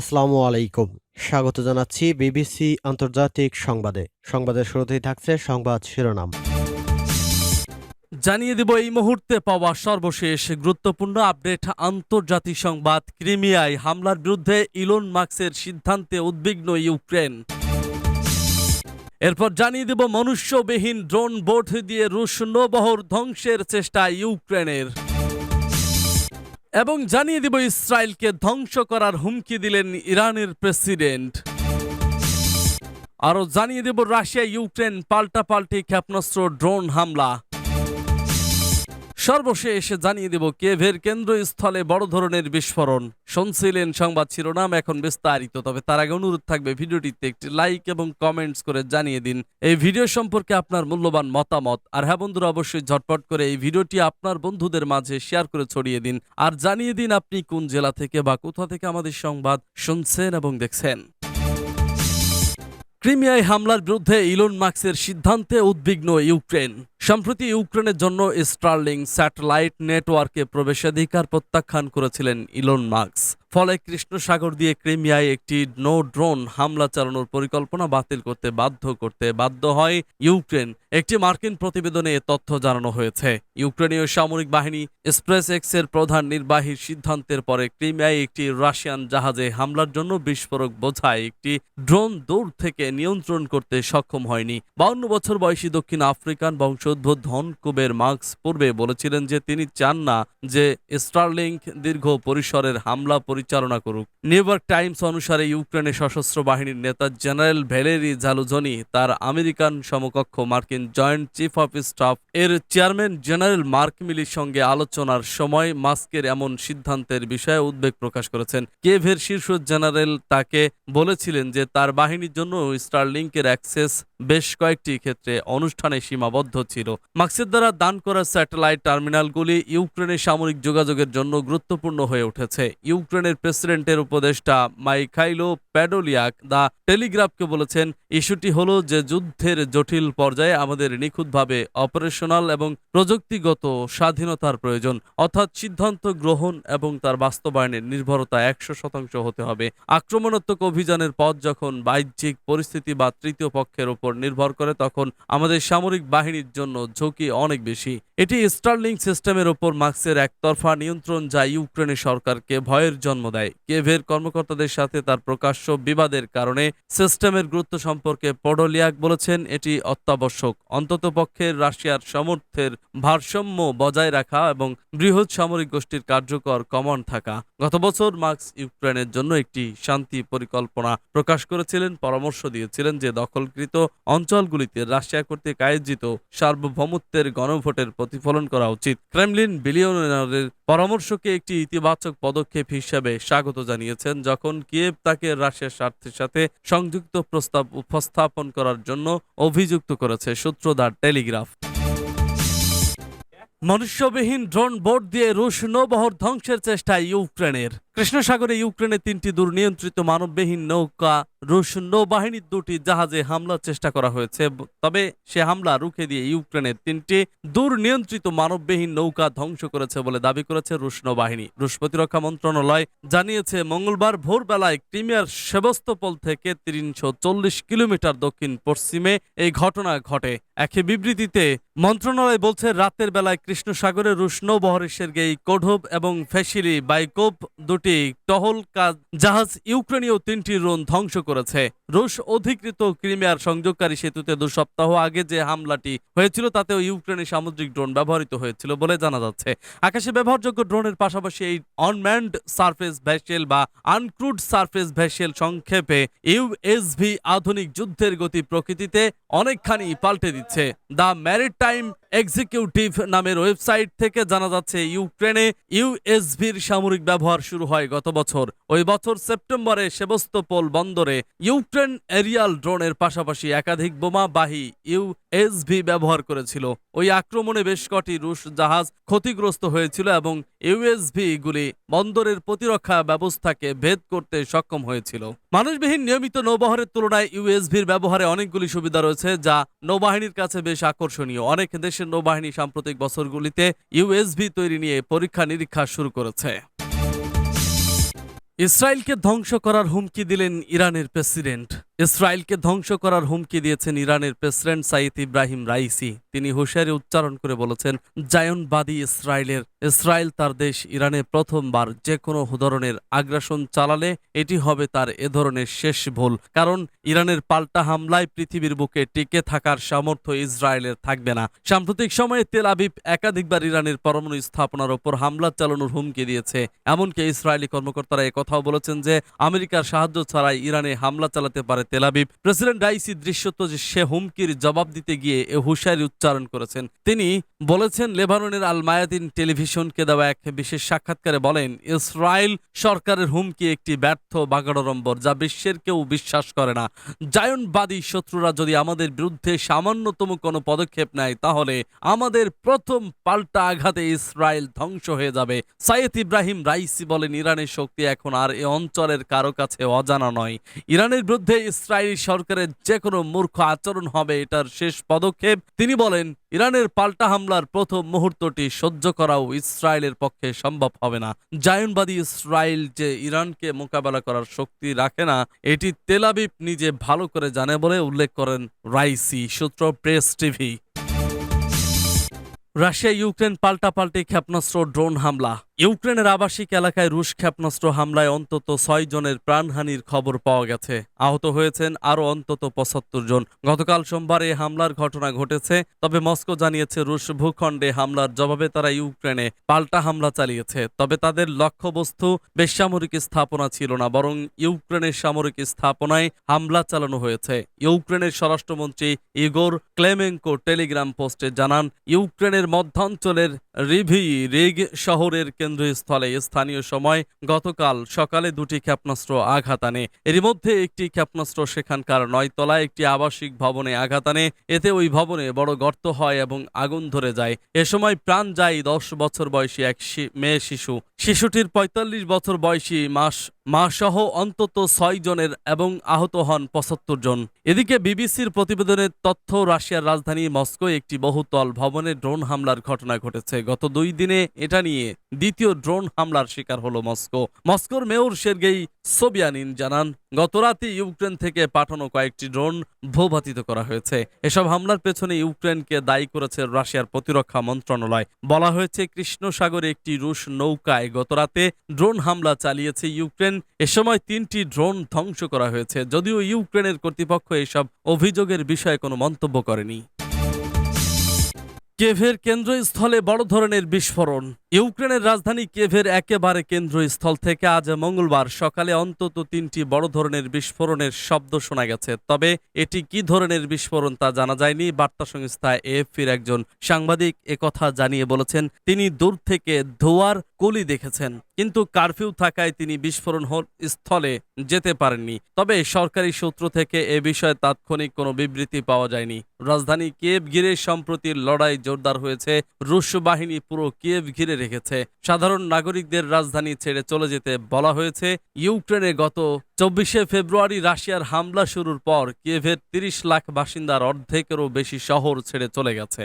আসসালামু আলাইকুম। স্বাগত জানাচ্ছি বিবিসি আন্তর্জাতিক সংবাদে। সংবাদের শুরুতেই থাকছে সংবাদ শিরোনাম। জানিয়ে দেব এই মুহূর্তে পাওয়া সর্বশেষ গুরুত্বপূর্ণ আপডেট। আন্তর্জাতিক সংবাদ, ক্রিমিয়ায় হামলার বিরুদ্ধে ইলন মার্কসের সিদ্ধান্তে উদ্বিগ্ন ইউক্রেন। এরপর জানিয়ে দেব মনুষ্যবিহীন ড্রোন বোট দিয়ে রুশ নৌবহর ধ্বংসের চেষ্টা ইউক্রেনের। এবং জানিয়ে দিব ইসরায়েলকে ধ্বংস করার হুমকি দিলেন ইরানের প্রেসিডেন্ট। আরও জানিয়ে দেব রাশিয়া ইউক্রেন পাল্টাপাল্টি ক্ষেপণাস্ত্র ড্রোন হামলা। সর্বশেষ জানিয়ে দেব কেভের কেন্দ্রস্থলে বড় ধরনের বিস্ফোরণ। শুনছিলেন সংবাদ শিরোনাম, এখন বিস্তারিত। তবে তার আগে অনুরোধ থাকবে ভিডিওটিতে একটি লাইক এবং কমেন্টস করে জানিয়ে দিন। এই ভিডিও সম্পর্কে আপনার মূল্যবান মতামত। আর হ্যাঁ বন্ধুরা, অবশ্যই ঝটপট করে এই ভিডিওটি আপনার বন্ধুদের মাঝে শেয়ার করে ছড়িয়ে দিন। আর জানিয়ে দিন আপনি কোন জেলা থেকে বা কোথা থেকে আমাদের সংবাদ শুনছেন এবং দেখছেন। ক্রিমিয়ায় হামলার বিরুদ্ধে ইলন মার্কসের সিদ্ধান্তে উদ্বিগ্ন ইউক্রেন। সম্প্রতি ইউক্রেনের জন্য স্টার্লিং স্যাটেলাইট নেটওয়ার্কে প্রবেশাধিকার প্রত্যাখ্যান করেছিলেন ইলন মার্কস ফলে কৃষ্ণ সাগর দিয়ে ক্রিমিয়ায় একটি নো ড্রোন হামলা চালানোর পরিকল্পনা বাতিল করতে বাধ্য করতে বাধ্য হয় ইউক্রেন। একটি মার্কিন প্রতিবেদনে তথ্য জানানো হয়েছে। ইউক্রেনীয় সামরিক বাহিনী স্প্রেস এক্সের প্রধান নির্বাহীর সিদ্ধান্তের পরে ক্রিমিয়ায় একটি রাশিয়ান জাহাজে হামলার জন্য বিস্ফোরক বোঝায় একটি ড্রোন দূর থেকে নিয়ন্ত্রণ করতে সক্ষম হয়নি। বাউন্ন বছর বয়সী দক্ষিণ আফ্রিকান বংশোদ্ভূত ধন কুবের মার্কস পূর্বে বলেছিলেন যে তিনি চান না যে স্টারলিংক দীর্ঘ পরিসরের হামলা পরিচালনা করুক। নিউ ইয়র্ক টাইমস অনুসারে ইউক্রেনের সশস্ত্র বাহিনীর নেতা জেনারেল ভ্যালেরি জালুজনি তার আমেরিকান সমকক্ষ মার্কিন জয়েন্ট চিফ অফ স্টাফ এর চেয়ারম্যান জেনারেল মার্ক মিলির সঙ্গে আলোচনার সময় মাস্কের এমন সিদ্ধান্তের বিষয়ে উদ্বেগ প্রকাশ করেছেন। কেভের শীর্ষ জেনারেল তাকে বলেছিলেন যে তার বাহিনীর জন্য স্টারলিংকের অ্যাক্সেস বেশ কয়েকটি ক্ষেত্রে অনুষ্ঠানে সীমাবদ্ধ ছিল। মার্কসের দ্বারা দান করা স্যাটেলাইট টার্মিনালগুলি ইউক্রেনের সামরিক যোগাযোগের জন্য গুরুত্বপূর্ণ হয়ে উঠেছে। ইউক্রেনের প্রেসিডেন্টের উপদেষ্টা মাইখাইলো প্যাডোলিয়াক দা টেলিগ্রাফকে বলেছেন, ইস্যুটি হলো যে যুদ্ধের জটিল পর্যায়ে আমাদের নিখুঁতভাবে অপারেশনাল এবং প্রযুক্তিগত স্বাধীনতার প্রয়োজন। অর্থাৎ সিদ্ধান্ত গ্রহণ এবং তার বাস্তবায়নের নির্ভরতা একশো শতাংশ হতে হবে। আক্রমণাত্মক অভিযানের পথ যখন বাহ্যিক পরিস্থিতি বা তৃতীয় পক্ষের উপর নির্ভর করে তখন আমাদের সামরিক বাহিনীর জন্য ঝুঁকি অনেক বেশি। এটি স্টার্লিং সিস্টেমের ওপর মার্কসের একতরফা নিয়ন্ত্রণ যা ইউক্রেনের সরকারকে ভয়ের জন্ম দেয়। কেভের কর্মকর্তাদের সাথে তার প্রকাশ্য বিবাদের কারণে সিস্টেমের গুরুত্ব সম্পর্কে পডোলিয়াক বলেছেন, এটি অত্যাবশ্যক। অন্ততপক্ষে রাশিয়ার সামর্থ্যের ভারসাম্য বজায় রাখা এবং বৃহৎ সামরিক গোষ্ঠীর কার্যকর কমন থাকা। গত বছর মার্কস ইউক্রেনের জন্য একটি শান্তি পরিকল্পনা প্রকাশ করেছিলেন। পরামর্শ দিয়েছিলেন যে, দখলকৃত অঞ্চলগুলিতে রাশিয়া কর্তৃক আয়োজিত সার্বভৌমত্বের গণভোটের প্রতিফলন করা উচিত। ক্রেমলিন বিলিয়নারের পরামর্শকে একটি ইতিবাচক পদক্ষেপ হিসেবে স্বাগত জানিয়েছেন, যখন কিয়েভ তাকে রাশিয়ার স্বার্থের সাথে সংযুক্ত প্রস্তাব উপস্থাপন করার জন্য অভিযুক্ত করেছে সূত্র দ্য টেলিগ্রাফ। মনুষ্যবিহীন ড্রোন বোট দিয়ে রুশ নৌবহর ধ্বংসের চেষ্টায় ইউক্রেনের। কৃষ্ণসাগরে ইউক্রেনের তিনটি দূর নিয়ন্ত্রিত মানববিহীন নৌকা রুশ নৌবাহিনীর দুটি জাহাজে হামলার চেষ্টা করা হয়েছে, তবে সে হামলা রুখে দিয়ে ইউক্রেনের তিনটি দুর্নিয়ন্ত্রিত মানববিহীন নৌকা ধ্বংস করেছে বলে দাবি করেছে রুশ নৌবাহিনী রুশ প্রতিরক্ষা মন্ত্রণালয় জানিয়েছে, মঙ্গলবার ভোরবেলায় ক্রিমিয়ার সেবস্তপল থেকে তিনশো চল্লিশ কিলোমিটার দক্ষিণ পশ্চিমে এই ঘটনা ঘটে। একই বিবৃতিতে মন্ত্রণালয় বলছে, রাতের বেলায় কৃষ্ণ সাগরে রুশ নৌবহরের সের্গেই কোঢব এবং ফেসিলি বাইকোপ দুটি টহল কাজ, জাহাজ, ইউক্রেনীয় তিনটি রোন ধ্বংস করেছে। রুশ অধিকৃত ক্রিমিয়ার সংযোগকারী সেতুতে দু সপ্তাহ আগে যে হামলাটি হয়েছিল, তাতেও ইউক্রেনের সামুদ্রিক ড্রোন ব্যবহৃত হয়েছিল বলে জানা যাচ্ছে। আকাশে ব্যবহারযোগ্য ড্রোনের পাশাপাশি এই অনম্যান্ড সার্ফেস ভেসেল বা আনক্রুড সার্ফেস ভেসেল সংক্ষেপে ইউএসভি আধুনিক যুদ্ধের গতি প্রকৃতিতে অনেকখানি পাল্টে দিচ্ছে। দ্য ম্যারিটাইম এক্সিকিউটিভ নামের ওয়েবসাইট থেকে জানা যাচ্ছে, ইউক্রেনে ইউএসভির সামরিক ব্যবহার শুরু হয় গত বছর। ওই বছর সেপ্টেম্বরে সেবস্তোপোল বন্দরে ইউক্রেন এরিয়াল ড্রোনের পাশাপাশি একাধিক বোমা বোমাবাহী ইউএসভি ব্যবহার করেছিল। ওই আক্রমণে বেশ কটি রুশ জাহাজ ক্ষতিগ্রস্ত হয়েছিল এবং ইউএসভি গুলি বন্দরের প্রতিরক্ষা ব্যবস্থাকে ভেদ করতে সক্ষম হয়েছিল। মানুষবিহীন নিয়মিত নৌবহরের তুলনায় ইউএসভির ব্যবহারে অনেকগুলি সুবিধা রয়েছে, যা নৌবাহিনীর কাছে বেশ আকর্ষণীয়। অনেক দেশের নৌবাহিনী সাম্প্রতিক বছরগুলিতে ইউএসভি তৈরি নিয়ে পরীক্ষা নিরীক্ষা শুরু করেছে। ইসরায়েলকে ধ্বংস করার হুমকি দিলেন ইরানের প্রেসিডেন্ট। ইসরায়েলকে ধ্বংস করার হুমকি দিয়েছেন ইরানের প্রেসিডেন্ট সাইদ ইব্রাহিম রাইসি। তিনি হুঁশিয়ারি উচ্চারণ করে বলেছেন, জায়নবাদী ইসরায়েলের, ইসরায়েল তার দেশ ইরানে প্রথমবার যে কোনো ধরনের আগ্রাসন চালালে এটি হবে তার এ ধরনের শেষ ভুল। কারণ ইরানের পাল্টা হামলায় পৃথিবীর বুকে টিকে থাকার সামর্থ্য ইসরায়েলের থাকবে না। সাম্প্রতিক সময়ে তেল আবিব একাধিকবার ইরানের পরমাণু স্থাপনার ওপর হামলা চালানোর হুমকি দিয়েছে। এমনকি ইসরায়েলি কর্মকর্তারা কথাও বলেছেন যে, আমেরিকার সাহায্য ছাড়াই ইরানে হামলা চালাতে পারে তেল আবিব। প্রেসিডেন্ট রাইসি দৃশ্যত যে সে হুমকির জবাব দিতে গিয়ে এ হুঁশিয়ারি উচ্চারণ করেছেন। তিনি বলেছেন, লেবাননের আল মায়াদিন টেলিভিশনকে দেওয়া এক বিশেষ সাক্ষাৎকারে বলেন, ইসরায়েল সরকারের হুমকি একটি ব্যর্থ বাগাড়ম্বর যা বিশ্বের কেউ বিশ্বাস করে না। জায়নবাদী শত্রুরা যদি আমাদের বিরুদ্ধে সামান্যতম কোনো পদক্ষেপ নেয়, তাহলে আমাদের প্রথম পাল্টা আঘাতে ইসরায়েল ধ্বংস হয়ে যাবে। সাইয়েদ ইব্রাহিম রাইসি বলেন, ইরানের শক্তি এখন আর এ অঞ্চলের কারও কাছে অজানা নয়। ইরানের বিরুদ্ধে ইসরায়েলি সরকারের যে কোনো মূর্খ আচরণ হবে এটার শেষ পদক্ষেপ। তিনি বলেন, ইরানের পাল্টা হামলার প্রথম মুহূর্তটি সহ্য করাও ইসরায়েলের পক্ষে সম্ভব হবে না। জায়নবাদী ইসরায়েল যে ইরানকে মোকাবেলা করার শক্তি রাখে না, এটি তেলাবিব নিজে ভালো করে জানে বলে উল্লেখ করেন রাইসি, সূত্র প্রেস টিভি। রাশিয়া ইউক্রেন পাল্টাপাল্টি ক্ষেপণাস্ত্র ড্রোন হামলা। ইউক্রেনের আবাসিক এলাকায় রুশ ক্ষেপণাস্ত্র হামলায় অন্তত ছয় জনের প্রাণহানির খবর পাওয়া গেছে। আহত হয়েছেন আরও অন্তত পঁচাত্তর জন। গতকাল সোমবার এই হামলার ঘটনা ঘটেছে, তবে মস্কো জানিয়েছে রুশ ভূখণ্ডে হামলার জবাবে তারা ইউক্রেনে পাল্টা হামলা চালিয়েছে, তবে তাদের লক্ষ্যবস্তু বেসামরিক স্থাপনা ছিল না, বরং ইউক্রেনের সামরিক স্থাপনায় হামলা চালানো হয়েছে। ইউক্রেনের স্বরাষ্ট্রমন্ত্রী ইগোর ক্লেমেঙ্কো টেলিগ্রাম পোস্টে জানান ইউক্রেনের মধ্যাঞ্চলের রিভি রিগ শহরের কেন্দ্রস্থলে স্থানীয় সময় গতকাল সকালে দুটি ক্ষেপণাস্ত্র আঘাত আনে। এর মধ্যে একটি ক্ষেপণাস্ত্র সেখানকার নয়তলায় একটি আবাসিক ভবনে আঘাত আনে। এতে ওই ভবনে বড় গর্ত হয় এবং আগুন ধরে যায়। এ সময় প্রাণ যায় দশ বছর বয়সী এক মেয়ে শিশু। শিশুটির ৪৫ বছর বয়সী মাস মা সহ অন্তত ছয় জনের এবং আহত হন পঁচাত্তর জন। এদিকে বিবিসির প্রতিবেদনের তথ্য, রাশিয়ার রাজধানী মস্কো একটি বহুতল ভবনে ড্রোন হামলার ঘটনা ঘটেছে। গত দুই দিনে এটা নিয়ে দ্বিতীয় ড্রোন হামলার শিকার হলো মস্কো। মস্কোর মেয়র সের্গেই সোবিয়ানিন জানান, গতরাতে ইউক্রেন থেকে পাঠানো কয়েকটি ড্রোন ভূপাতিত করা হয়েছে। এসব হামলার পেছনে ইউক্রেনকে দায়ী করেছে রাশিয়ার প্রতিরক্ষা মন্ত্রণালয়। বলা হয়েছে কৃষ্ণ সাগরে একটি রুশ নৌকায় গতরাতে ড্রোন হামলা চালিয়েছে ইউক্রেন। এ সময় তিনটি ড্রোন ধ্বংস করা হয়েছে, যদিও ইউক্রেনের কর্তৃপক্ষ এসব অভিযোগের বিষয়ে কোনো মন্তব্য করেনি। কেভের কেন্দ্রস্থলে বড় ধরনের বিস্ফোরণ। ইউক্রেনের রাজধানী কেভের একেবারে কেন্দ্রস্থল থেকে আজ মঙ্গলবার সকালে অন্তত তিনটি বড় ধরনের বিস্ফোরণের শব্দ শোনা গেছে। তবে এটি কি ধরনের বিস্ফোরণ তা জানা যায়নি। বার্তা সংস্থা এএফপির একজন সাংবাদিক একথা জানিয়ে বলেছেন, তিনি দূর থেকে ধোয়ার কলি দেখেছেন, কিন্তু কারফিউ থাকায় তিনি বিস্ফোরণ স্থলে যেতে পারেননি। তবে সরকারি সূত্র থেকে এ বিষয়ে তাৎক্ষণিক কোনো বিবৃতি পাওয়া যায়নি। রাজধানী কিয়েভ ঘিরে সম্প্রতি লড়াই জোরদার হয়েছে। রুশ বাহিনী পুরো কিয়েভ ঘিরে রেখেছে। সাধারণ নাগরিকদের রাজধানী ছেড়ে চলে যেতে বলা হয়েছে। ইউক্রেনে গত চব্বিশে ফেব্রুয়ারি রাশিয়ার হামলা শুরুর পর কিয়েভের তিরিশ লাখ বাসিন্দার অর্ধেকেরও বেশি শহর ছেড়ে চলে গেছে।